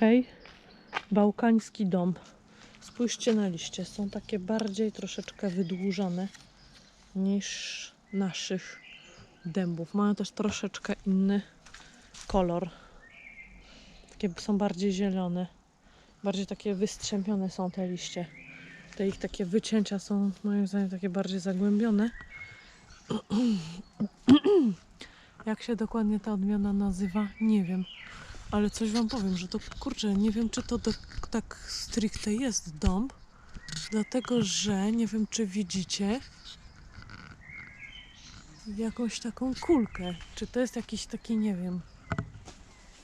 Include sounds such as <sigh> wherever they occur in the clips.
hej, bałkański dom. Spójrzcie na liście, są takie bardziej troszeczkę wydłużone niż naszych dębów. Mają też troszeczkę inny kolor. Takie są bardziej zielone. Bardziej takie wystrzępione są te liście. Te ich takie wycięcia są moim zdaniem takie bardziej zagłębione. <clears throat> Jak się dokładnie ta odmiana nazywa, nie wiem. Ale coś wam powiem, że to kurczę, nie wiem czy to tak, tak stricte jest dąb, dlatego że nie wiem czy widzicie jakąś taką kulkę. Czy to jest jakiś taki, nie wiem,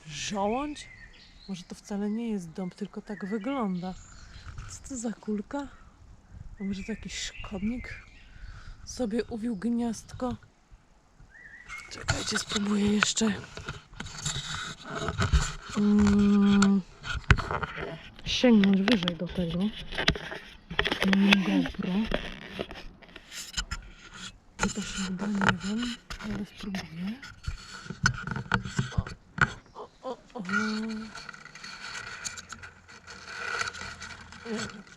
żołądź? Może to wcale nie jest dąb, tylko tak wygląda. Co to za kulka? A może to jakiś szkodnik sobie uwił gniazdko? Czekajcie, spróbuję jeszcze. Mm, sięgnąć wyżej do tego. Mm, Dobra. Czy to się uda? Nie wiem, ale spróbuję. O, o, o.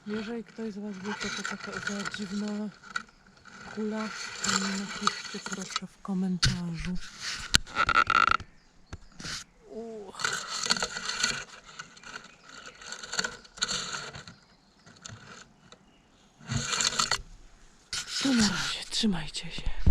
Jeżeli ktoś z Was wie, co to taka dziwna kula, to napiszcie proszę w komentarzu. To na razie, trzymajcie się.